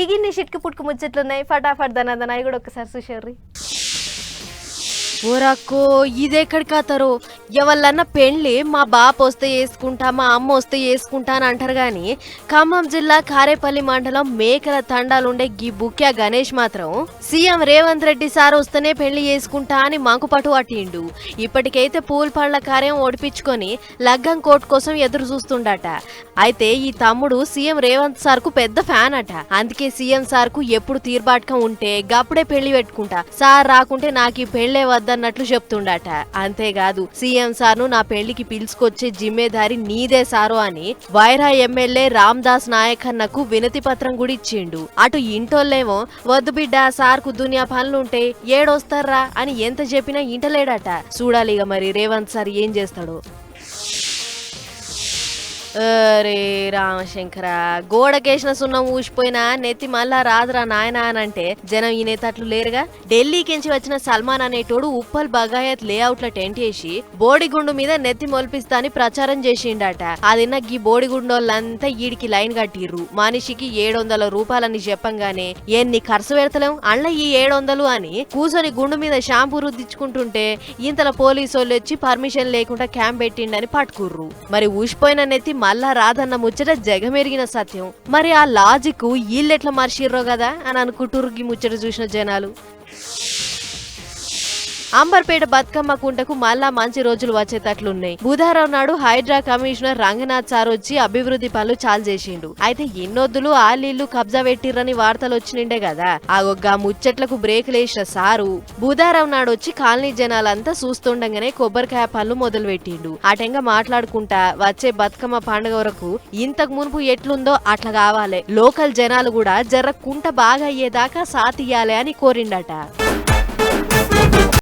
ఈగిన్ని షిట్కి పుట్టుకు ముచ్చట్లున్నాయి. ఫటాఫట్ దనదన అవి కూడా ఒకసారి చూసారు ఇది ఎక్కడికి ఆత్తారో ఎవళ్ళన్న పెళ్ళి మా బాప వస్తే వేసుకుంటా మా అమ్మ వస్తే వేసుకుంటా అని అంటారు కానీ ఖమ్మం జిల్లా కారేపల్లి మండలం మేకల తండాలుండే గీ బుక్యా గణేష్ మాత్రం సీఎం రేవంత్ రెడ్డి సార్ వస్తేనే పెళ్ళి చేసుకుంటా అని మంకుపటు అట్టిండు. ఇప్పటికైతే పూల్ పళ్ళ కార్యం ఓడిపించుకొని లగ్గం కోట్ కోసం ఎదురు చూస్తుండట. అయితే ఈ తమ్ముడు సీఎం రేవంత్ సార్కు పెద్ద ఫ్యాన్ అట. అందుకే సీఎం సార్కు ఎప్పుడు తీర్బాటకం ఉంటే గప్పుడే పెళ్ళి పెట్టుకుంటా. సార్ రాకుంటే నాకు ఈ పెళ్ళే వద్దన్నట్లు చెప్తుండట. అంతేకాదు సీఎం సార్ను నా పెళ్ళికి పిలుచుకొచ్చే జిమ్మేదారి నీదే సారు అని వైరా ఎమ్మెల్యే రామ్దాస్ నాయక్ అన్నకు వినతి పత్రం కూడా ఇచ్చిండు అటు ఇంటోళ్ళేమో వద్దు బిడ్డ సార్కు దునియా పనులుంటే ఏడొస్తారా అని ఎంత చెప్పినా ఇంటలేడట. చూడాలి ఇక మరి రేవంత్ సార్ ఏం చేస్తాడో. అరే రామశంకర గోడకేసిన సున్నం ఊసిపోయినా నెత్తి మళ్ళా రాదురా నాయనా అని అంటే జనం ఈ నేతట్లు లేరుగా? ఢిల్లీకించి వచ్చిన సల్మాన్ అనేటోడు ఉప్పల్ బగాయత్ లేఅవుట్ల టెంట్ వేసి బోడిగుండు మీద నెత్తి మొలిపిస్తా అని ప్రచారం చేసిండట. అదిన్న గీ బోడిగుండోళ్ళంతా ఈడికి లైన్ కట్టిర్రు. మనిషికి ఏడు వందల రూపాయలని చెప్పంగానే ఎన్ని ఖర్చు పెడతలేం? అండ్ల ఈ ఏడు వందలు అని కూసొని గుండు మీద షాంపూ రుద్దించుకుంటుంటే ఇంతల పోలీసు వాళ్ళు వచ్చి పర్మిషన్ లేకుండా క్యాంప్ పెట్టిండని పట్టుకుర్రు. మరి ఊసిపోయిన నెత్తి మళ్ళా రాదన్న ముచ్చట జగమెరిగిన సత్యం. మరి ఆ లాజిక్ వీళ్ళెట్లా మర్చిర్రో కదా అని అనుకుంటుర్రు ముచ్చట చూసిన జనాలు. అంబర్పేట బతుకమ్మ కుంటకు మళ్ళా మంచి రోజులు వచ్చేటట్లున్నాయి. బుధవారం నాడు హైడ్రా కమిషనర్ రంగనాథ్ సార్ వచ్చి అభివృద్ధి పనులు చాలు చేసిండు. అయితే ఎన్నొద్దులు ఆలీళ్ళు కబ్జా పెట్టిర్రని వార్తలు వచ్చినిండే కదా. ఆగొగ్గా ముచ్చట్లకు బ్రేక్ లేసిన సారు బుధవారం నాడు వచ్చి కాలనీ జనాలంతా చూస్తుండగానే కొబ్బరికాయ పనులు మొదలు పెట్టిండు ఆటంగా మాట్లాడుకుంటా వచ్చే బతుకమ్మ పండుగ వరకు ఇంతకు మునుపు ఎట్లుందో అట్లా కావాలి. లోకల్ జనాలు కూడా జర్ర కుంట బాగా అయ్యేదాకా సాతియ్యాలి అని కోరిండట.